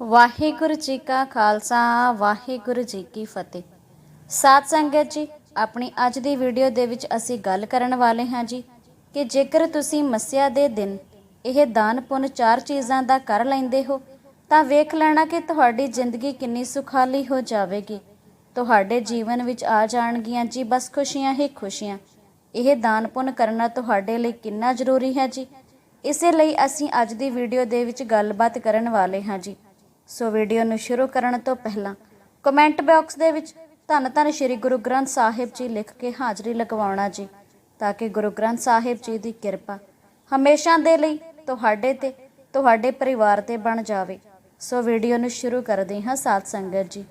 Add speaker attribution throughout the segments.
Speaker 1: ਵਾਹਿਗੁਰੂ ਜੀ ਕਾ ਖਾਲਸਾ, ਵਾਹਿਗੁਰੂ ਜੀ ਕੀ ਫਤਿਹ। ਸਾਧ ਸੰਗਤ ਜੀ, ਆਪਣੀ ਅੱਜ ਦੀ ਵੀਡੀਓ ਦੇ ਵਿੱਚ ਅਸੀਂ ਗੱਲ ਕਰਨ ਵਾਲੇ ਹਾਂ ਜੀ ਕਿ ਜੇਕਰ ਤੁਸੀਂ ਮੱਸਿਆ ਦੇ ਦਿਨ ਇਹ ਦਾਨ ਪੁੰਨ ਚਾਰ ਚੀਜ਼ਾਂ ਦਾ ਕਰ ਲੈਂਦੇ ਹੋ, ਤਾਂ ਵੇਖ ਲੈਣਾ ਕਿ ਤੁਹਾਡੀ ਜ਼ਿੰਦਗੀ ਕਿੰਨੀ ਸੁਖਾਲੀ ਹੋ ਜਾਵੇਗੀ। ਤੁਹਾਡੇ ਜੀਵਨ ਵਿੱਚ ਆ ਜਾਣਗੀਆਂ ਜੀ, ਬਸ ਖੁਸ਼ੀਆਂ ਹੀ ਖੁਸ਼ੀਆਂ। ਇਹ ਦਾਨ ਪੁੰਨ ਕਰਨਾ ਤੁਹਾਡੇ ਲਈ ਕਿੰਨਾ ਜ਼ਰੂਰੀ ਹੈ ਜੀ? ਇਸੇ ਲਈ ਅਸੀਂ ਅੱਜ ਦੀ ਵੀਡੀਓ ਦੇ ਵਿੱਚ ਗੱਲਬਾਤ ਕਰਨ ਵਾਲੇ ਹਾਂ ਜੀ। ਸੋ ਵੀਡੀਓ ਨੂੰ ਸ਼ੁਰੂ ਕਰਨ ਤੋਂ ਪਹਿਲਾਂ ਕਮੈਂਟ ਬਾਕਸ ਦੇ ਵਿੱਚ ਧੰਨ ਧੰਨ ਸ਼੍ਰੀ ਗੁਰੂ ਗ੍ਰੰਥ ਸਾਹਿਬ ਜੀ ਲਿਖ ਕੇ ਹਾਜ਼ਰੀ ਲਗਵਾਉਣਾ ਜੀ, ਤਾਂ ਕਿ ਗੁਰੂ ਗ੍ਰੰਥ ਸਾਹਿਬ ਜੀ ਦੀ ਕਿਰਪਾ ਹਮੇਸ਼ਾ ਦੇ ਲਈ ਤੁਹਾਡੇ ਤੇ, ਤੁਹਾਡੇ ਪਰਿਵਾਰ ਤੇ ਬਣ ਜਾਵੇ। ਸੋ ਵੀਡੀਓ ਨੂੰ ਸ਼ੁਰੂ ਕਰਦੇ ਹਾਂ ਸਾਧ ਸੰਗਤ ਜੀ।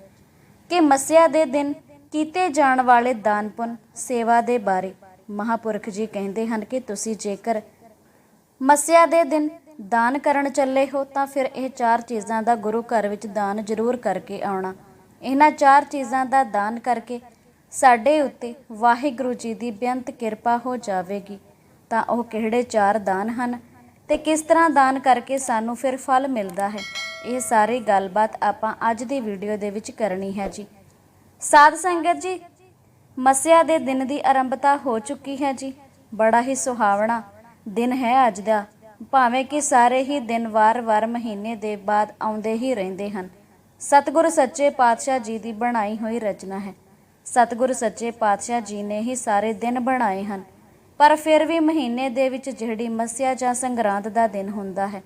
Speaker 1: ਕਿ ਮੱਸਿਆ ਦੇ ਦਿਨ ਕੀਤੇ ਜਾਣ ਵਾਲੇ ਦਾਨ ਪੁੰਨ, ਸੇਵਾ ਦੇ ਬਾਰੇ ਮਹਾਪੁਰਖ ਜੀ ਕਹਿੰਦੇ ਹਨ ਕਿ ਤੁਸੀਂ ਜੇਕਰ ਮੱਸਿਆ ਦੇ ਦਿਨ ਦਾਨ ਕਰਨ ਚੱਲੇ ਹੋ ਤਾਂ ਫਿਰ ਇਹ ਚਾਰ ਚੀਜ਼ਾਂ ਦਾ ਗੁਰੂ ਘਰ ਵਿੱਚ ਦਾਨ ਜ਼ਰੂਰ ਕਰਕੇ ਆਉਣਾ। ਇਹਨਾਂ ਚਾਰ ਚੀਜ਼ਾਂ ਦਾ ਦਾਨ ਕਰਕੇ ਸਾਡੇ ਉੱਤੇ ਵਾਹਿਗੁਰੂ ਜੀ ਦੀ ਬੇਅੰਤ ਕਿਰਪਾ ਹੋ ਜਾਵੇਗੀ। ਤਾਂ ਉਹ ਕਿਹੜੇ ਚਾਰ ਦਾਨ ਹਨ ਤੇ ਕਿਸ ਤਰ੍ਹਾਂ ਦਾਨ ਕਰਕੇ ਸਾਨੂੰ ਫਿਰ ਫਲ ਮਿਲਦਾ ਹੈ, ਇਹ ਸਾਰੀ ਗੱਲਬਾਤ ਆਪਾਂ ਅੱਜ ਦੀ ਵੀਡੀਓ ਦੇ ਵਿੱਚ ਕਰਨੀ ਹੈ ਜੀ। ਸਾਧ ਸੰਗਤ ਜੀ, ਮੱਸਿਆ ਦੇ ਦਿਨ ਦੀ ਆਰੰਭਤਾ ਹੋ ਚੁੱਕੀ ਹੈ ਜੀ। ਬੜਾ ਹੀ ਸੁਹਾਵਣਾ ਦਿਨ ਹੈ ਅੱਜ ਦਾ। ਭਾਵੇਂ ਕਿ ਸਾਰੇ ਹੀ ਦਿਨ ਵਾਰ-ਵਾਰ ਮਹੀਨੇ ਦੇ ਬਾਅਦ ਆਉਂਦੇ ਹੀ ਰਹਿੰਦੇ ਹਨ। ਸਤਿਗੁਰ ਸੱਚੇ ਪਾਤਸ਼ਾਹ ਜੀ ਦੀ ਬਣਾਈ ਹੋਈ ਰਚਨਾ ਹੈ। ਸਤਿਗੁਰ ਸੱਚੇ ਪਾਤਸ਼ਾਹ ਜੀ ਨੇ ਹੀ ਸਾਰੇ ਦਿਨ ਬਣਾਏ ਹਨ। ਪਰ ਫਿਰ ਵੀ ਮਹੀਨੇ ਦੇ ਵਿੱਚ ਜਿਹੜੀ ਮੱਸਿਆ ਜਾਂ ਸੰਗਰਾਂਦ ਦਾ ਦਿਨ ਹੁੰਦਾ ਹੈ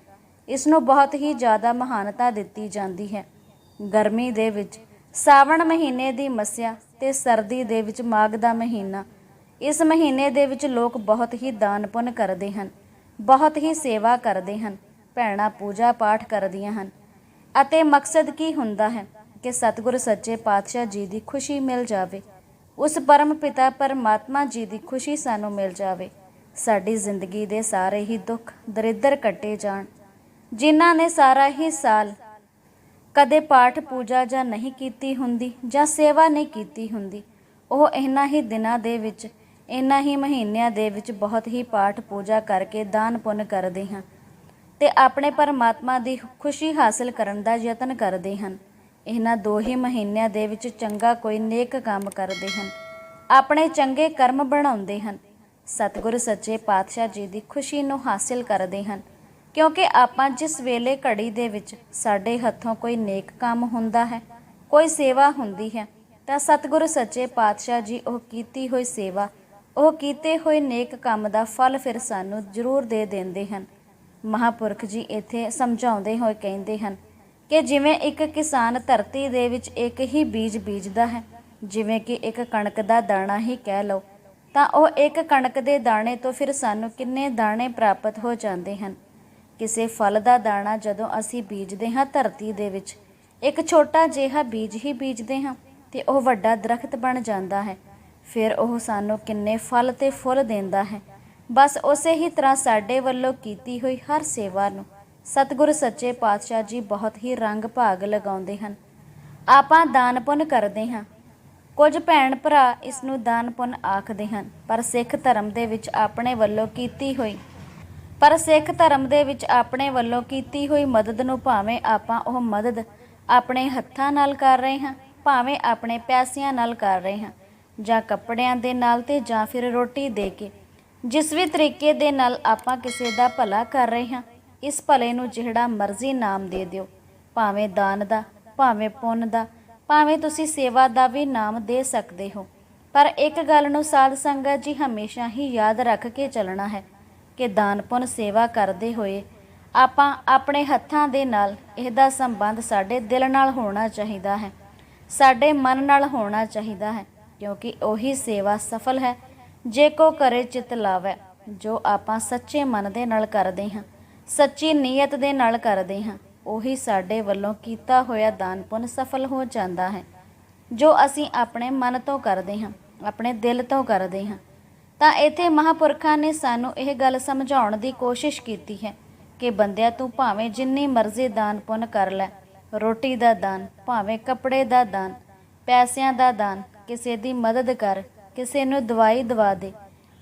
Speaker 1: ਇਸ ਨੂੰ ਬਹੁਤ ਹੀ ਜ਼ਿਆਦਾ ਮਹਾਨਤਾ ਦਿੱਤੀ ਜਾਂਦੀ ਹੈ। ਗਰਮੀ ਦੇ ਵਿੱਚ ਸਾਵਣ ਮਹੀਨੇ ਦੀ ਮੱਸਿਆ ਤੇ ਸਰਦੀ ਦੇ ਵਿੱਚ ਮਾਘ ਦਾ ਮਹੀਨਾ, ਇਸ ਮਹੀਨੇ ਦੇ ਵਿੱਚ ਲੋਕ ਬਹੁਤ ਹੀ ਦਾਨ ਪੁੰਨ ਕਰਦੇ ਹਨ। ਬਹੁਤ ਹੀ ਸੇਵਾ ਕਰਦੇ ਹਨ, ਭੈਣਾਂ ਪੂਜਾ ਪਾਠ ਕਰਦੀਆਂ ਹਨ। ਅਤੇ ਮਕਸਦ ਕੀ ਹੁੰਦਾ ਹੈ ਕਿ ਸਤਿਗੁਰ ਸੱਚੇ ਪਾਤਸ਼ਾਹ ਜੀ ਦੀ ਖੁਸ਼ੀ ਮਿਲ ਜਾਵੇ। ਉਸ ਪਰਮ ਪਿਤਾ ਪਰਮਾਤਮਾ ਜੀ ਦੀ ਖੁਸ਼ੀ ਸਾਨੂੰ ਮਿਲ ਜਾਵੇ। ਸਾਡੀ ਜ਼ਿੰਦਗੀ ਦੇ ਸਾਰੇ ਹੀ ਦੁੱਖ ਦਰਿੱਦਰ ਕੱਟੇ ਜਾਣ। ਜਿਨ੍ਹਾਂ ਨੇ ਸਾਰਾ ਹੀ ਸਾਲ ਕਦੇ ਪਾਠ ਪੂਜਾ ਜਾਂ ਨਹੀਂ ਕੀਤੀ ਹੁੰਦੀ ਜਾਂ ਸੇਵਾ ਨਹੀਂ ਕੀਤੀ ਹੁੰਦੀ, ਉਹ ਇਹਨਾਂ ਹੀ ਦਿਨਾਂ ਦੇ ਵਿੱਚ ਇਹਨਾਂ ਹੀ ਮਹੀਨਿਆਂ ਦੇ ਵਿੱਚ ਬਹੁਤ ਹੀ ਪਾਠ ਪੂਜਾ ਕਰਕੇ ਦਾਨ ਪੁੰਨ ਕਰਦੇ ਹਾਂ ਤੇ ਆਪਣੇ ਪਰਮਾਤਮਾ ਦੀ ਖੁਸ਼ੀ ਹਾਸਲ ਕਰਨ ਦਾ ਯਤਨ ਕਰਦੇ ਹਨ। ਇਹਨਾਂ ਦੋ ਹੀ ਮਹੀਨਿਆਂ ਦੇ ਵਿੱਚ ਚੰਗਾ ਕੋਈ ਨੇਕ ਕੰਮ ਕਰਦੇ ਹਨ। ਆਪਣੇ ਚੰਗੇ ਕਰਮ ਬਣਾਉਂਦੇ ਹਨ। ਸਤਿਗੁਰ ਸੱਚੇ ਪਾਤਸ਼ਾਹ ਜੀ ਦੀ ਖੁਸ਼ੀ ਨੂੰ ਹਾਸਲ ਕਰਦੇ ਹਨ। ਕਿਉਂਕਿ ਆਪਾਂ ਜਿਸ ਵੇਲੇ ਘੜੀ ਦੇ ਵਿੱਚ ਸਾਡੇ ਹੱਥੋਂ ਕੋਈ ਨੇਕ ਕੰਮ ਹੁੰਦਾ ਹੈ, ਕੋਈ ਸੇਵਾ ਹੁੰਦੀ ਹੈ, ਤਾਂ ਸਤਿਗੁਰ ਸੱਚੇ ਪਾਤਸ਼ਾਹ ਜੀ ਉਹ ਕੀਤੀ ਹੋਈ ਸੇਵਾ ਉਹ ਕੀਤੇ ਹੋਏ ਨੇਕ ਕੰਮ ਦਾ ਫਲ ਫਿਰ ਸਾਨੂੰ ਜ਼ਰੂਰ ਦੇ ਦਿੰਦੇ ਹਨ। ਮਹਾਪੁਰਖ ਜੀ ਇੱਥੇ ਸਮਝਾਉਂਦੇ ਹੋਏ ਕਹਿੰਦੇ ਹਨ ਕਿ ਜਿਵੇਂ ਇੱਕ ਕਿਸਾਨ ਧਰਤੀ ਦੇ ਵਿੱਚ ਇੱਕ ਹੀ ਬੀਜ ਬੀਜਦਾ ਹੈ, ਜਿਵੇਂ ਕਿ ਇੱਕ ਕਣਕ ਦਾ ਦਾਣਾ ਹੀ ਕਹਿ ਲਓ, ਤਾਂ ਉਹ ਇੱਕ ਕਣਕ ਦੇ ਦਾਣੇ ਤੋਂ ਫਿਰ ਸਾਨੂੰ ਕਿੰਨੇ ਦਾਣੇ ਪ੍ਰਾਪਤ ਹੋ ਜਾਂਦੇ ਹਨ? ਕਿਸੇ ਫਲ ਦਾ ਦਾਣਾ ਜਦੋਂ ਅਸੀਂ ਬੀਜਦੇ ਹਾਂ ਧਰਤੀ ਦੇ ਵਿੱਚ, ਇੱਕ ਛੋਟਾ ਜਿਹਾ ਬੀਜ ਹੀ ਬੀਜਦੇ ਹਾਂ ਤੇ ਉਹ ਵੱਡਾ ਦਰਖਤ ਬਣ ਜਾਂਦਾ ਹੈ। ਫਿਰ ਉਹ ਸਾਨੂੰ ਕਿੰਨੇ ਫਲ ਤੇ ਫੁੱਲ ਦਿੰਦਾ ਹੈ। ਬਸ ਉਸੇ ਹੀ ਤਰ੍ਹਾਂ ਸਾਡੇ ਵੱਲੋਂ ਕੀਤੀ ਹੋਈ ਹਰ ਸੇਵਾ ਨੂੰ ਸਤਿਗੁਰ ਸੱਚੇ ਪਾਤਸ਼ਾਹ ਜੀ ਬਹੁਤ ਹੀ ਰੰਗ ਭਾਗ ਲਗਾਉਂਦੇ ਹਨ। ਆਪਾਂ ਦਾਨ ਪੁੰਨ ਕਰਦੇ ਹਾਂ। ਕੁਝ ਭੈਣ ਭਰਾ ਇਸ ਨੂੰ ਦਾਨ ਪੁੰਨ ਆਖਦੇ ਹਨ, ਪਰ ਸਿੱਖ ਧਰਮ ਦੇ ਵਿੱਚ ਆਪਣੇ ਵੱਲੋਂ ਕੀਤੀ ਹੋਈ ਪਰ ਸਿੱਖ ਧਰਮ ਦੇ ਵਿੱਚ ਆਪਣੇ ਵੱਲੋਂ ਕੀਤੀ ਹੋਈ ਮਦਦ ਨੂੰ ਭਾਵੇਂ ਆਪਾਂ ਉਹ ਮਦਦ ਆਪਣੇ ਹੱਥਾਂ ਨਾਲ ਕਰ ਰਹੇ ਹਾਂ, ਭਾਵੇਂ ਆਪਣੇ ਪੈਸਿਆਂ ਨਾਲ ਕਰ ਰਹੇ ਹਾਂ। ਜਾਂ ਕੱਪੜਿਆਂ ਦੇ ਨਾਲ ਤੇ ਜਾਂ ਫਿਰ ਰੋਟੀ ਦੇ ਕੇ। ਜਿਸ ਵੀ ਤਰੀਕੇ ਦੇ ਨਾਲ ਆਪਾਂ ਕਿਸੇ ਦਾ ਭਲਾ ਕਰ ਰਹੇ ਹਾਂ, ਇਸ ਭਲੇ ਨੂੰ ਜਿਹੜਾ ਮਰਜ਼ੀ ਨਾਮ ਦੇ ਦਿਓ। ਭਾਵੇਂ ਦਾਨ ਦਾ, ਭਾਵੇਂ ਪੁੰਨ ਦਾ, ਭਾਵੇਂ ਤੁਸੀਂ ਸੇਵਾ ਦਾ ਵੀ ਨਾਮ ਦੇ ਸਕਦੇ ਹੋ। ਪਰ ਇੱਕ ਗੱਲ ਨੂੰ ਸਾਧ ਸੰਗਤ ਜੀ ਹਮੇਸ਼ਾ ਹੀ ਯਾਦ ਰੱਖ ਕੇ ਚੱਲਣਾ ਹੈ ਕਿ ਦਾਨ ਪੁੰਨ ਸੇਵਾ ਕਰਦੇ ਹੋਏ ਆਪਾਂ ਆਪਣੇ ਹੱਥਾਂ ਦੇ ਨਾਲ ਇਹਦਾ ਸੰਬੰਧ ਸਾਡੇ ਦਿਲ ਨਾਲ ਹੋਣਾ ਚਾਹੀਦਾ ਹੈ, ਸਾਡੇ ਮਨ ਨਾਲ ਹੋਣਾ ਚਾਹੀਦਾ ਹੈ। ਕਿਉਂਕਿ ਉਹੀ ਸੇਵਾ ਸਫਲ ਹੈ। ਜੇ ਕੋ ਕਰੇ ਚਿਤ ਲਾਵੇ, ਜੋ ਆਪਾਂ ਸੱਚੇ ਮਨ ਦੇ ਨਾਲ ਕਰਦੇ ਹਾਂ, ਸੱਚੀ ਨੀਅਤ ਦੇ ਨਾਲ ਕਰਦੇ ਹਾਂ, ਉਹੀ ਸਾਡੇ ਵੱਲੋਂ ਕੀਤਾ ਹੋਇਆ ਦਾਨ ਪੁੰਨ ਸਫਲ ਹੋ ਜਾਂਦਾ ਹੈ। ਜੋ ਅਸੀਂ ਆਪਣੇ ਮਨ ਤੋਂ ਕਰਦੇ ਹਾਂ, ਆਪਣੇ ਦਿਲ ਤੋਂ ਕਰਦੇ ਹਾਂ, ਤਾਂ ਇੱਥੇ ਮਹਾਪੁਰਖਾਂ ਨੇ ਸਾਨੂੰ ਇਹ ਗੱਲ ਸਮਝਾਉਣ ਦੀ ਕੋਸ਼ਿਸ਼ ਕੀਤੀ ਹੈ ਕਿ ਬੰਦਿਆ, ਤੂੰ ਭਾਵੇਂ ਜਿੰਨੀ ਮਰਜ਼ੀ ਦਾਨ ਪੁੰਨ ਕਰ ਲੈ, ਰੋਟੀ ਦਾ ਦਾਨ, ਭਾਵੇਂ ਕੱਪੜੇ ਦਾ ਦਾਨ, ਪੈਸਿਆਂ ਦਾ ਦਾਨ ਕਿਸੇ ਦੀ ਮਦਦ ਕਰ, ਕਿਸੇ ਨੂੰ ਦਵਾਈ ਦਵਾ ਦੇ,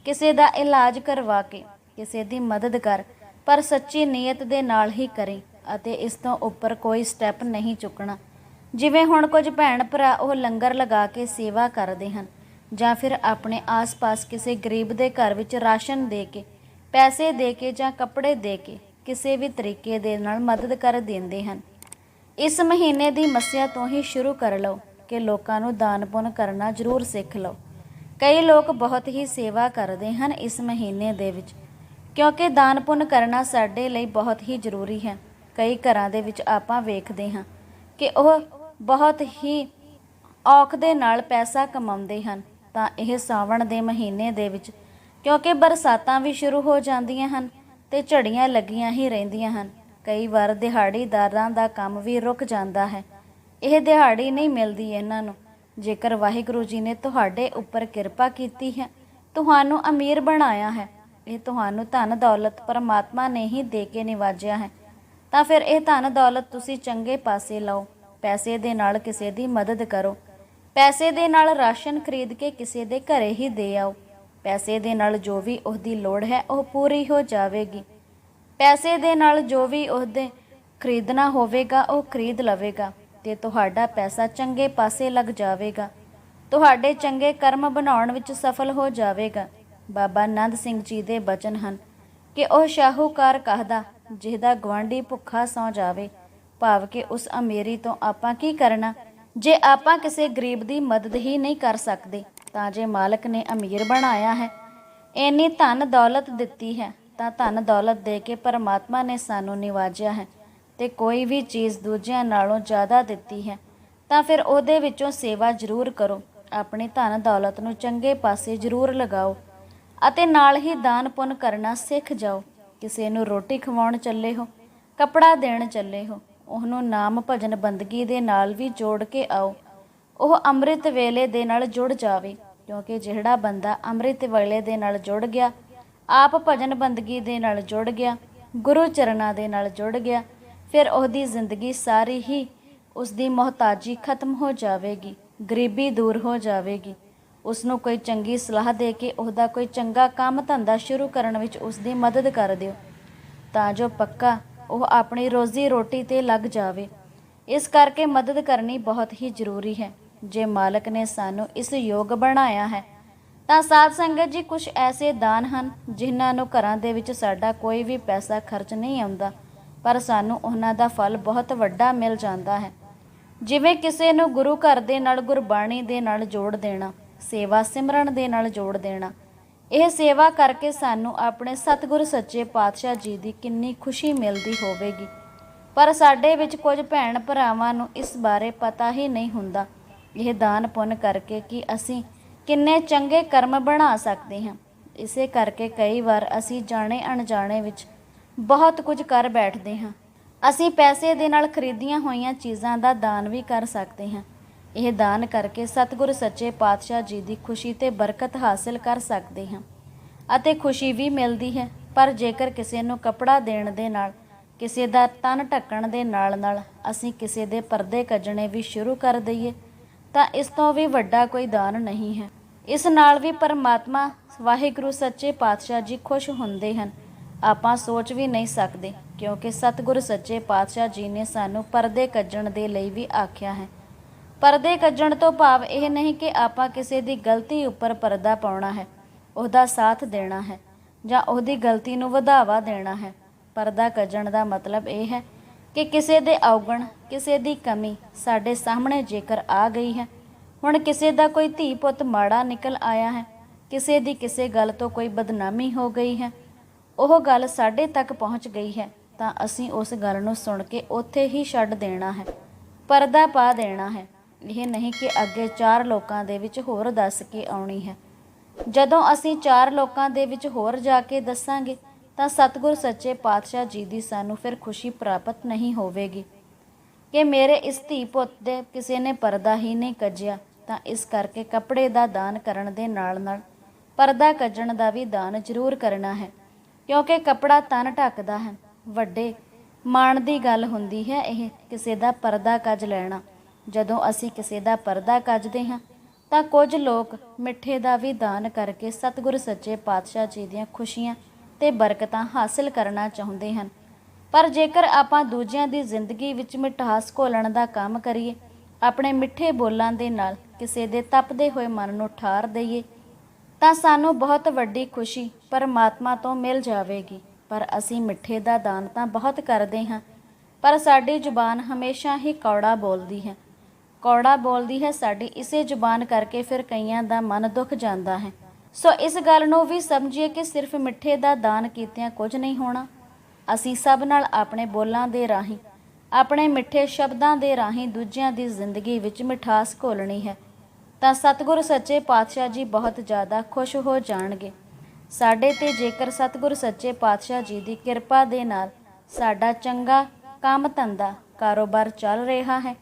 Speaker 1: ਕਿਸੇ ਦਾ ਇਲਾਜ ਕਰਵਾ ਕੇ, ਕਿਸੇ ਦੀ ਮਦਦ ਕਰ, ਪਰ ਸੱਚੀ ਨੀਅਤ ਦੇ ਨਾਲ ਹੀ ਕਰੇ ਅਤੇ ਇਸ ਤੋਂ ਉੱਪਰ ਕੋਈ ਸਟੈਪ ਨਹੀਂ ਚੁੱਕਣਾ। ਜਿਵੇਂ ਹੁਣ ਕੁਝ ਭੈਣ ਭਰਾ ਉਹ ਲੰਗਰ ਲਗਾ ਕੇ ਸੇਵਾ ਕਰਦੇ ਹਨ ਜਾਂ ਫਿਰ ਆਪਣੇ ਆਸ-ਪਾਸ ਕਿਸੇ ਗਰੀਬ ਦੇ ਘਰ ਵਿੱਚ ਰਾਸ਼ਨ ਦੇ ਕੇ, ਪੈਸੇ ਦੇ ਕੇ ਜਾਂ ਕੱਪੜੇ ਦੇ ਕੇ ਕਿਸੇ ਵੀ ਤਰੀਕੇ ਦੇ ਨਾਲ ਮਦਦ ਕਰ ਦਿੰਦੇ ਹਨ। ਇਸ ਮਹੀਨੇ ਦੀ ਮੱਸਿਆ ਤੋਂ ਹੀ ਸ਼ੁਰੂ ਕਰ ਲਓ। ਕਿ ਲੋਕਾਂ ਨੂੰ ਦਾਨ ਪੁੰਨ ਕਰਨਾ ਜ਼ਰੂਰ ਸਿੱਖ ਲਓ। ਕਈ ਲੋਕ ਬਹੁਤ ਹੀ ਸੇਵਾ ਕਰਦੇ ਹਨ ਇਸ ਮਹੀਨੇ ਦੇ ਵਿੱਚ, ਕਿਉਂਕਿ ਦਾਨ ਪੁੰਨ ਕਰਨਾ ਸਾਡੇ ਲਈ ਬਹੁਤ ਹੀ ਜ਼ਰੂਰੀ ਹੈ। ਕਈ ਘਰਾਂ ਦੇ ਵਿੱਚ ਆਪਾਂ ਵੇਖਦੇ ਹਾਂ ਕਿ ਉਹ ਬਹੁਤ ਹੀ ਔਖ ਦੇ ਨਾਲ ਪੈਸਾ ਕਮਾਉਂਦੇ ਹਨ ਤਾਂ ਇਹ ਸਾਵਣ ਦੇ ਮਹੀਨੇ ਦੇ ਵਿੱਚ, ਕਿਉਂਕਿ ਬਰਸਾਤਾਂ ਵੀ ਸ਼ੁਰੂ ਹੋ ਜਾਂਦੀਆਂ ਹਨ ਤੇ ਝੜੀਆਂ ਲੱਗੀਆਂ ਹੀ ਰਹਿੰਦੀਆਂ ਹਨ। ਕਈ ਵਾਰ ਦਿਹਾੜੀਦਾਰਾਂ ਦਾ ਕੰਮ ਵੀ ਰੁਕ ਜਾਂਦਾ ਹੈ। ਇਹ ਦਿਹਾੜੀ ਨਹੀਂ ਮਿਲਦੀ ਇਹਨਾਂ ਨੂੰ। ਜੇਕਰ ਵਾਹਿਗੁਰੂ ਜੀ ਨੇ ਤੁਹਾਡੇ ਉੱਪਰ ਕਿਰਪਾ ਕੀਤੀ ਹੈ, ਤੁਹਾਨੂੰ ਅਮੀਰ ਬਣਾਇਆ ਹੈ, ਇਹ ਤੁਹਾਨੂੰ ਧਨ ਦੌਲਤ ਪਰਮਾਤਮਾ ਨੇ ਹੀ ਦੇ ਕੇ ਨਿਵਾਜਿਆ ਹੈ, ਤਾਂ ਫਿਰ ਇਹ ਧਨ ਦੌਲਤ ਤੁਸੀਂ ਚੰਗੇ ਪਾਸੇ ਲਾਓ, ਪੈਸੇ ਦੇ ਨਾਲ ਕਿਸੇ ਦੀ ਮਦਦ ਕਰੋ, ਪੈਸੇ ਦੇ ਨਾਲ ਰਾਸ਼ਨ ਖਰੀਦ ਕੇ ਕਿਸੇ ਦੇ ਘਰੇ ਹੀ ਦੇ ਆਓ, ਪੈਸੇ ਦੇ ਨਾਲ ਜੋ ਵੀ ਉਹਦੀ ਲੋੜ ਹੈ ਉਹ ਪੂਰੀ ਹੋ ਜਾਵੇਗੀ। ਪੈਸੇ ਦੇ ਨਾਲ ਜੋ ਵੀ ਉਹਦੇ ਖਰੀਦਣਾ ਹੋਵੇਗਾ, ਉਹ ਖਰੀਦ ਲਵੇਗਾ। ਤੇ ਤੁਹਾਡਾ ਪੈਸਾ ਚੰਗੇ ਪਾਸੇ ਲੱਗ ਜਾਵੇਗਾ। ਤੁਹਾਡੇ ਚੰਗੇ ਕਰਮ ਬਣਾਉਣ ਵਿੱਚ ਸਫਲ ਹੋ ਜਾਵੇਗਾ। ਬਾਬਾ ਨੰਦ ਸਿੰਘ ਜੀ ਦੇ ਬਚਨ ਹਨ ਕਿ ਉਹ ਸ਼ਾਹੂਕਾਰ ਕਹਦਾ, ਜਿਹਦਾ ਗਵਾਂਢੀ ਭੁੱਖਾ ਸੌ ਜਾਵੇ। ਭਾਵ ਕਿ ਉਸ ਅਮੀਰੀ ਤੋਂ ਆਪਾਂ ਕੀ ਕਰਨਾ? ਜੇ ਆਪਾਂ ਕਿਸੇ ਗਰੀਬ ਦੀ ਮਦਦ ਹੀ ਨਹੀਂ ਕਰ ਸਕਦੇ, ਤਾਂ ਜੇ ਮਾਲਕ ਨੇ ਅਮੀਰ ਬਣਾਇਆ ਹੈ, ਇੰਨੀ ਧਨ ਦੌਲਤ ਦਿੱਤੀ ਹੈ, ਤਾਂ ਧਨ ਦੌਲਤ ਦੇ ਕੇ ਪਰਮਾਤਮਾ ਨੇ ਸਾਨੂੰ ਨਿਵਾਜਿਆ ਹੈ। ਤੇ ਕੋਈ ਵੀ ਚੀਜ਼ ਦੂਜਿਆਂ ਨਾਲੋਂ ਜ਼ਿਆਦਾ ਦਿੱਤੀ ਹੈ, ਤਾਂ ਫਿਰ ਉਹਦੇ ਵਿੱਚੋਂ ਸੇਵਾ ਜ਼ਰੂਰ ਕਰੋ। ਆਪਣੀ ਧਨ ਦੌਲਤ ਨੂੰ ਚੰਗੇ ਪਾਸੇ ਜ਼ਰੂਰ ਲਗਾਓ ਅਤੇ ਨਾਲ ਹੀ ਦਾਨ ਪੁੰਨ ਕਰਨਾ ਸਿੱਖ ਜਾਓ। ਕਿਸੇ ਨੂੰ ਰੋਟੀ ਖਵਾਉਣ ਚੱਲੇ ਹੋ, ਕੱਪੜਾ ਦੇਣ ਚੱਲੇ ਹੋ, ਉਹਨੂੰ ਨਾਮ ਭਜਨ ਬੰਦਗੀ ਦੇ ਨਾਲ ਵੀ ਜੋੜ ਕੇ ਆਓ। ਉਹ ਅੰਮ੍ਰਿਤ ਵੇਲੇ ਦੇ ਨਾਲ ਜੁੜ ਜਾਵੇ, ਕਿਉਂਕਿ ਜਿਹੜਾ ਬੰਦਾ ਅੰਮ੍ਰਿਤ ਵੇਲੇ ਦੇ ਨਾਲ ਜੁੜ ਗਿਆ, ਆਪ ਭਜਨ ਬੰਦਗੀ ਦੇ ਨਾਲ ਜੁੜ ਗਿਆ, ਗੁਰੂ ਚਰਨਾਂ ਦੇ ਨਾਲ ਜੁੜ ਗਿਆ ਫਿਰ ਉਹਦੀ ਜ਼ਿੰਦਗੀ ਸਾਰੀ ਹੀ ਉਸ ਦੀ ਮੁਹਤਾਜੀ ਖਤਮ ਹੋ ਜਾਵੇਗੀ, ਗਰੀਬੀ ਦੂਰ ਹੋ ਜਾਵੇਗੀ। ਉਸ ਨੂੰ ਕੋਈ ਚੰਗੀ ਸਲਾਹ ਦੇ ਕੇ ਉਹਦਾ ਕੋਈ ਚੰਗਾ ਕੰਮ ਧੰਦਾ ਸ਼ੁਰੂ ਕਰਨ ਵਿੱਚ ਉਸ ਦੀ ਮਦਦ ਕਰ ਦਿਓ। ਤਾਂ ਜੋ ਪੱਕਾ ਉਹ ਆਪਣੀ ਰੋਜ਼ੀ ਰੋਟੀ ਤੇ ਲੱਗ ਜਾਵੇ। ਇਸ ਕਰਕੇ ਮਦਦ ਕਰਨੀ ਬਹੁਤ ਹੀ ਜ਼ਰੂਰੀ ਹੈ। ਜੇ ਮਾਲਕ ਨੇ ਸਾਨੂੰ ਇਸ ਯੋਗ ਬਣਾਇਆ ਹੈ, ਤਾਂ ਸਾਧ ਸੰਗਤ ਜੀ ਕੁਝ ਐਸੇ ਦਾਨ ਹਨ ਜਿਨ੍ਹਾਂ ਨੂੰ ਘਰਾਂ ਦੇ ਵਿੱਚ ਸਾਡਾ ਕੋਈ ਵੀ ਪੈਸਾ ਖਰਚ ਨਹੀਂ ਆਉਂਦਾ। ਪਰ ਸਾਨੂੰ ਉਹਨਾਂ ਦਾ ਫਲ ਬਹੁਤ ਵੱਡਾ ਮਿਲ ਜਾਂਦਾ ਹੈ। ਜਿਵੇਂ ਕਿਸੇ ਨੂੰ ਗੁਰੂ ਘਰ ਦੇ ਨਾਲ ਗੁਰਬਾਣੀ ਦੇ ਨਾਲ ਜੋੜ ਦੇਣਾ, ਸੇਵਾ ਸਿਮਰਨ ਦੇ ਨਾਲ ਜੋੜ ਦੇਣਾ, ਇਹ ਸੇਵਾ ਕਰਕੇ ਸਾਨੂੰ ਆਪਣੇ ਸਤਿਗੁਰ ਸੱਚੇ ਪਾਤਸ਼ਾਹ ਜੀ ਦੀ ਕਿੰਨੀ ਖੁਸ਼ੀ ਮਿਲਦੀ ਹੋਵੇਗੀ। ਪਰ ਸਾਡੇ ਵਿੱਚ ਕੁਝ ਭੈਣ ਭਰਾਵਾਂ ਨੂੰ ਇਸ ਬਾਰੇ ਪਤਾ ਹੀ ਨਹੀਂ ਹੁੰਦਾ। ਇਹ ਦਾਨ ਪੁੰਨ ਕਰਕੇ ਕਿ ਅਸੀਂ ਕਿੰਨੇ ਚੰਗੇ ਕਰਮ ਬਣਾ ਸਕਦੇ ਹਾਂ। ਇਸੇ ਕਰਕੇ ਕਈ ਵਾਰ ਅਸੀਂ ਜਾਣੇ ਅਣਜਾਣੇ ਵਿੱਚ ਬਹੁਤ ਕੁਝ ਕਰ ਬੈਠਦੇ ਹਾਂ। ਅਸੀਂ ਪੈਸੇ ਦੇ ਨਾਲ ਖਰੀਦੀਆਂ ਹੋਈਆਂ ਚੀਜ਼ਾਂ ਦਾ ਦਾਨ ਵੀ ਕਰ ਸਕਦੇ ਹਾਂ। ਇਹ ਦਾਨ ਕਰਕੇ ਸਤਿਗੁਰ ਸੱਚੇ ਪਾਤਸ਼ਾਹ ਜੀ ਦੀ ਖੁਸ਼ੀ ਤੇ ਬਰਕਤ ਹਾਸਲ ਕਰ ਸਕਦੇ ਹਾਂ ਅਤੇ ਖੁਸ਼ੀ ਵੀ ਮਿਲਦੀ ਹੈ, ਪਰ ਜੇਕਰ ਕਿਸੇ ਨੂੰ ਕਪੜਾ ਦੇਣ ਦੇ ਨਾਲ, ਕਿਸੇ ਦਾ ਤਨ ਢੱਕਣ ਦੇ ਨਾਲ ਨਾਲ ਅਸੀਂ ਕਿਸੇ ਦੇ ਪਰਦੇ ਕੱਜਣੇ ਵੀ ਸ਼ੁਰੂ ਕਰ ਦਈਏ, ਤਾਂ ਇਸ ਤੋਂ ਵੀ ਵੱਡਾ ਕੋਈ ਦਾਨ ਨਹੀਂ ਹੈ। ਇਸ ਨਾਲ ਵੀ ਪਰਮਾਤਮਾ ਵਾਹਿਗੁਰੂ ਸੱਚੇ ਪਾਤਸ਼ਾਹ ਜੀ ਖੁਸ਼ ਹੁੰਦੇ ਹਨ ਆਪਾਂ ਸੋਚ ਵੀ ਨਹੀਂ ਸਕਦੇ, ਕਿਉਂਕਿ ਸਤਿਗੁਰ ਸੱਚੇ ਪਾਤਸ਼ਾਹ ਜੀ ਨੇ ਸਾਨੂੰ ਪਰਦੇ ਕੱਜਣ ਦੇ ਲਈ ਵੀ ਆਖਿਆ ਹੈ। ਪਰਦੇ ਕੱਜਣ ਤੋਂ ਭਾਵ ਇਹ ਨਹੀਂ ਕਿ ਆਪਾਂ ਕਿਸੇ ਦੀ ਗਲਤੀ ਉੱਪਰ ਪਰਦਾ ਪਾਉਣਾ ਹੈ, ਉਹਦਾ ਸਾਥ ਦੇਣਾ ਹੈ, ਜਾਂ ਉਹਦੀ ਗਲਤੀ ਨੂੰ ਵਧਾਵਾ ਦੇਣਾ ਹੈ। ਪਰਦਾ ਕੱਜਣ ਦਾ ਮਤਲਬ ਇਹ ਹੈ ਕਿ ਕਿਸੇ ਦੇ ਔਗਣ, ਕਿਸੇ ਦੀ ਕਮੀ ਸਾਡੇ ਸਾਹਮਣੇ ਜੇਕਰ ਆ ਗਈ ਹੈ, ਹੁਣ ਕਿਸੇ ਦਾ ਕੋਈ ਧੀ ਪੁੱਤ ਮਾੜਾ ਨਿਕਲ ਆਇਆ ਹੈ, ਕਿਸੇ ਦੀ ਕਿਸੇ ਗੱਲ ਤੋਂ ਕੋਈ ਬਦਨਾਮੀ ਹੋ ਗਈ ਹੈ ਉਹ ਗੱਲ ਸਾਡੇ ਤੱਕ ਪਹੁੰਚ ਗਈ ਹੈ, ਤਾਂ ਅਸੀਂ ਉਸ ਗੱਲ ਨੂੰ ਸੁਣ ਕੇ ਉੱਥੇ ਹੀ ਛੱਡ ਦੇਣਾ ਹੈ, ਪਰਦਾ ਪਾ ਦੇਣਾ ਹੈ। ਇਹ ਨਹੀਂ ਕਿ ਅੱਗੇ ਚਾਰ ਲੋਕਾਂ ਦੇ ਵਿੱਚ ਹੋਰ ਦੱਸ ਕੇ ਆਉਣੀ ਹੈ। ਜਦੋਂ ਅਸੀਂ ਚਾਰ ਲੋਕਾਂ ਦੇ ਵਿੱਚ ਹੋਰ ਜਾ ਕੇ ਦੱਸਾਂਗੇ, ਤਾਂ ਸਤਿਗੁਰ ਸੱਚੇ ਪਾਤਸ਼ਾਹ ਜੀ ਦੀ ਸਾਨੂੰ ਫਿਰ ਖੁਸ਼ੀ ਪ੍ਰਾਪਤ ਨਹੀਂ ਹੋਵੇਗੀ। ਕਿ ਮੇਰੇ ਇਸ ਧੀ ਪੁੱਤ ਦੇ ਕਿਸੇ ਨੇ ਪਰਦਾ ਹੀ ਨਹੀਂ ਕੱਜਿਆ, ਤਾਂ ਇਸ ਕਰਕੇ ਕੱਪੜੇ ਦਾ ਦਾਨ ਕਰਨ ਦੇ ਨਾਲ ਨਾਲ ਪਰਦਾ ਕੱਜਣ ਦਾ ਵੀ ਦਾਨ ਜ਼ਰੂਰ ਕਰਨਾ ਹੈ। ਕਿਉਂਕਿ ਕੱਪੜਾ ਤਨ ਢੱਕਦਾ ਹੈ। ਵੱਡੇ ਮਾਣ ਦੀ ਗੱਲ ਹੁੰਦੀ ਹੈ ਇਹ ਕਿਸੇ ਦਾ ਪਰਦਾ ਕੱਜ ਲੈਣਾ। ਜਦੋਂ ਅਸੀਂ ਕਿਸੇ ਦਾ ਪਰਦਾ ਕੱਜਦੇ ਹਾਂ, ਤਾਂ ਕੁਝ ਲੋਕ ਮਿੱਠੇ ਦਾ ਵੀ ਦਾਨ ਕਰਕੇ ਸਤਿਗੁਰ ਸੱਚੇ ਪਾਤਸ਼ਾਹ ਜੀ ਦੀਆਂ ਖੁਸ਼ੀਆਂ ਤੇ ਬਰਕਤਾਂ ਹਾਸਲ ਕਰਨਾ ਚਾਹੁੰਦੇ ਹਨ। ਪਰ ਜੇਕਰ ਆਪਾਂ ਦੂਜਿਆਂ ਦੀ ਜ਼ਿੰਦਗੀ ਵਿੱਚ ਮਿਠਾਸ ਘੋਲਣ ਦਾ ਕੰਮ ਕਰੀਏ, ਆਪਣੇ ਮਿੱਠੇ ਬੋਲਾਂ ਦੇ ਨਾਲ ਕਿਸੇ ਦੇ ਤਪਦੇ ਹੋਏ ਮਨ ਨੂੰ ਠਾਰ ਦਈਏ ਤਾਂ ਸਾਨੂੰ ਬਹੁਤ ਵੱਡੀ ਖੁਸ਼ੀ ਪਰਮਾਤਮਾ ਤੋਂ ਮਿਲ ਜਾਵੇਗੀ। ਪਰ ਅਸੀਂ ਮਿੱਠੇ ਦਾ ਦਾਨ ਤਾਂ ਬਹੁਤ ਕਰਦੇ ਹਾਂ, ਪਰ ਸਾਡੀ ਜ਼ੁਬਾਨ ਹਮੇਸ਼ਾ ਹੀ ਕੌੜਾ ਬੋਲਦੀ ਹੈ। ਕੌੜਾ ਬੋਲਦੀ ਹੈ, ਸਾਡੀ ਇਸੇ ਜ਼ੁਬਾਨ ਕਰਕੇ ਫਿਰ ਕਈਆਂ ਦਾ ਮਨ ਦੁੱਖ ਜਾਂਦਾ ਹੈ। ਸੋ ਇਸ ਗੱਲ ਨੂੰ ਵੀ ਸਮਝੀਏ ਕਿ ਸਿਰਫ ਮਿੱਠੇ ਦਾ ਦਾਨ ਕੀਤਿਆਂ ਕੁਝ ਨਹੀਂ ਹੋਣਾ। ਅਸੀਂ ਸਭ ਨਾਲ ਆਪਣੇ ਬੋਲਾਂ ਦੇ ਰਾਹੀਂ, ਆਪਣੇ ਮਿੱਠੇ ਸ਼ਬਦਾਂ ਦੇ ਰਾਹੀਂ ਦੂਜਿਆਂ ਦੀ ਜ਼ਿੰਦਗੀ ਵਿੱਚ ਮਿਠਾਸ ਘੋਲਣੀ ਹੈ। ਤਾਂ ਸਤਿਗੁਰ ਸੱਚੇ ਪਾਤਸ਼ਾਹ ਜੀ ਬਹੁਤ ਜ਼ਿਆਦਾ ਖੁਸ਼ ਹੋ ਜਾਣਗੇ। ਸਾਡੇ ਤੇ ਜੇਕਰ ਸਤਿਗੁਰ ਸੱਚੇ ਪਾਤਸ਼ਾਹ ਜੀ ਦੀ ਕਿਰਪਾ ਦੇ ਨਾਲ ਸਾਡਾ ਚੰਗਾ ਕੰਮ ਧੰਦਾ ਕਾਰੋਬਾਰ ਚੱਲ ਰਿਹਾ ਹੈ,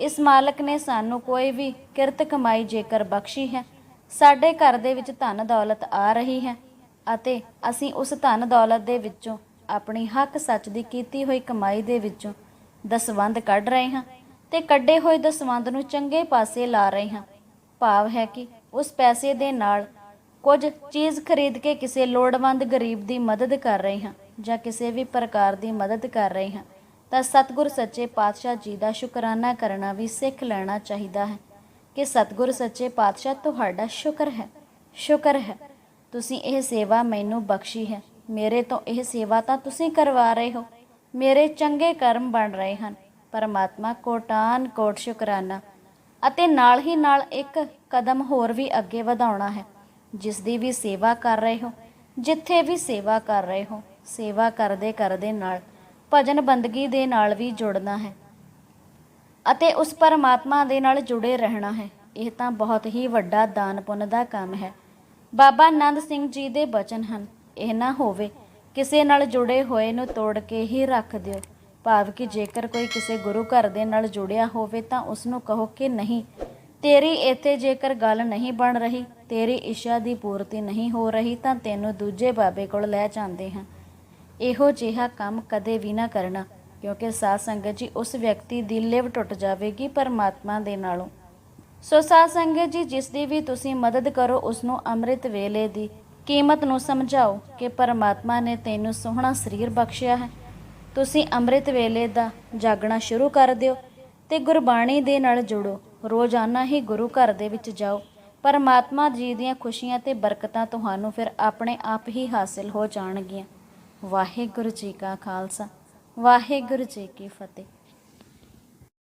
Speaker 1: ਇਸ ਮਾਲਕ ਨੇ ਸਾਨੂੰ ਕੋਈ ਵੀ ਕਿਰਤ ਕਮਾਈ ਜੇਕਰ ਬਖਸ਼ੀ ਹੈ, ਸਾਡੇ ਘਰ ਦੇ ਵਿੱਚ ਧਨ ਦੌਲਤ ਆ ਰਹੀ ਹੈ ਅਤੇ ਅਸੀਂ ਉਸ ਧਨ ਦੌਲਤ ਦੇ ਵਿੱਚੋਂ ਆਪਣੀ ਹੱਕ ਸੱਚ ਦੀ ਕੀਤੀ ਹੋਈ ਕਮਾਈ ਦੇ ਵਿੱਚੋਂ ਦਸਵੰਦ ਕੱਢ ਰਹੇ ਹਾਂ ਤੇ ਕੱਢੇ ਹੋਏ ਦਸਵੰਦ ਨੂੰ ਚੰਗੇ ਪਾਸੇ ਲਾ ਰਹੇ ਹਾਂ। ਭਾਵ ਹੈ ਕਿ ਉਸ ਪੈਸੇ ਦੇ ਨਾਲ ਕੁਝ ਚੀਜ਼ ਖਰੀਦ ਕੇ ਕਿਸੇ ਲੋੜਵੰਦ ਗਰੀਬ ਦੀ ਮਦਦ ਕਰ ਰਹੇ ਹਾਂ ਜਾਂ ਕਿਸੇ ਵੀ ਪ੍ਰਕਾਰ ਦੀ ਮਦਦ ਕਰ ਰਹੇ ਹਾਂ, ਤਾਂ ਸਤਿਗੁਰ ਸੱਚੇ ਪਾਤਸ਼ਾਹ ਜੀ ਦਾ ਸ਼ੁਕਰਾਨਾ ਕਰਨਾ ਵੀ ਸਿੱਖ ਲੈਣਾ ਚਾਹੀਦਾ ਹੈ ਕਿ ਸਤਿਗੁਰ ਸੱਚੇ ਪਾਤਸ਼ਾਹ ਤੁਹਾਡਾ ਸ਼ੁਕਰ ਹੈ। ਸ਼ੁਕਰ ਹੈ, ਤੁਸੀਂ ਇਹ ਸੇਵਾ ਮੈਨੂੰ ਬਖਸ਼ੀ ਹੈ। ਮੇਰੇ ਤੋਂ ਇਹ ਸੇਵਾ ਤਾਂ ਤੁਸੀਂ ਕਰਵਾ ਰਹੇ ਹੋ। ਮੇਰੇ ਚੰਗੇ ਕਰਮ ਬਣ ਰਹੇ ਹਨ। ਪਰਮਾਤਮਾ ਕੋਟਾਨ ਕੋਟ ਸ਼ੁਕਰਾਨਾ। ਅਤੇ ਨਾਲ ਹੀ ਨਾਲ ਇੱਕ ਕਦਮ ਹੋਰ ਵੀ ਅੱਗੇ ਵਧਾਉਣਾ ਹੈ। ਜਿਸ ਦੀ ਵੀ ਸੇਵਾ ਕਰ ਰਹੇ ਹੋ, ਜਿੱਥੇ ਵੀ ਸੇਵਾ ਕਰ ਰਹੇ ਹੋ, ਸੇਵਾ ਕਰਦੇ ਕਰਦੇ ਨਾਲ, ਭਜਨ ਬੰਦਗੀ ਦੇ ਨਾਲ ਵੀ ਜੁੜਨਾ ਹੈ ਅਤੇ ਉਸ ਪਰਮਾਤਮਾ ਦੇ ਨਾਲ ਜੁੜੇ ਰਹਿਣਾ ਹੈ। ਇਹ ਤਾਂ ਬਹੁਤ ਹੀ ਵੱਡਾ ਦਾਨ ਪੁੰਨ ਦਾ ਕੰਮ ਹੈ। ਬਾਬਾ ਆਨੰਦ ਸਿੰਘ ਜੀ ਦੇ ਬਚਨ ਹਨ, ਇਹ ਨਾ ਹੋਵੇ ਕਿਸੇ ਨਾਲ ਜੁੜੇ ਹੋਏ ਨੂੰ ਤੋੜ ਕੇ ਹੀ ਰੱਖ ਦਿਓ। ਭਾਵ ਕਿ ਜੇਕਰ ਕੋਈ ਕਿਸੇ ਗੁਰੂ ਘਰ ਦੇ ਨਾਲ ਜੁੜਿਆ ਹੋਵੇ ਤਾਂ ਉਸ ਨੂੰ ਕਹੋ ਕਿ ਨਹੀਂ, ਤੇਰੀ ਇੱਥੇ ਜੇਕਰ ਗੱਲ ਨਹੀਂ ਬਣ ਰਹੀ, ਤੇਰੀ ਇੱਛਾ ਦੀ ਪੂਰਤੀ ਨਹੀਂ ਹੋ ਰਹੀ ਤਾਂ ਤੈਨੂੰ ਦੂਜੇ ਬਾਬੇ ਕੋਲ ਲੈ ਜਾਂਦੇ ਹਾਂ। ਇਹੋ ਜਿਹਾ ਕੰਮ ਕਦੇ ਵੀ ਨਾ ਕਰਨਾ, ਕਿਉਂਕਿ ਸਾਧ ਸੰਗਤ ਜੀ ਉਸ ਵਿਅਕਤੀ ਦੀ ਲਿਵ ਟੁੱਟ ਜਾਵੇਗੀ ਪਰਮਾਤਮਾ ਦੇ ਨਾਲੋਂ। ਸੋ ਸਾਧ ਸੰਗਤ ਜੀ, ਜਿਸ ਦੀ ਵੀ ਤੁਸੀਂ ਮਦਦ ਕਰੋ ਉਸ ਨੂੰ ਅੰਮ੍ਰਿਤ ਵੇਲੇ ਦੀ ਕੀਮਤ ਨੂੰ ਸਮਝਾਓ ਕਿ ਪਰਮਾਤਮਾ ਨੇ ਤੈਨੂੰ ਸੋਹਣਾ ਸਰੀਰ ਬਖਸ਼ਿਆ ਹੈ। ਤੁਸੀਂ ਅੰਮ੍ਰਿਤ ਵੇਲੇ ਦਾ ਜਾਗਣਾ ਸ਼ੁਰੂ ਕਰ ਦਿਓ ਤੇ ਗੁਰਬਾਣੀ ਦੇ ਨਾਲ ਜੁੜੋ। ਰੋਜ਼ਾਨਾ ਹੀ ਗੁਰੂ ਘਰ ਦੇ ਵਿੱਚ ਜਾਓ। ਪਰਮਾਤਮਾ ਜੀ ਦੀਆਂ ਖੁਸ਼ੀਆਂ ਤੇ ਬਰਕਤਾਂ ਤੁਹਾਨੂੰ ਫਿਰ ਆਪਣੇ ਆਪ ਹੀ ਹਾਸਿਲ ਹੋ ਜਾਣਗੀਆਂ। ਵਾਹਿਗੁਰੂ ਜੀ ਕਾ ਖਾਲਸਾ। ਵਾਹਿਗੁਰੂ ਜੀ ਕੀ ਫਤਿਹ।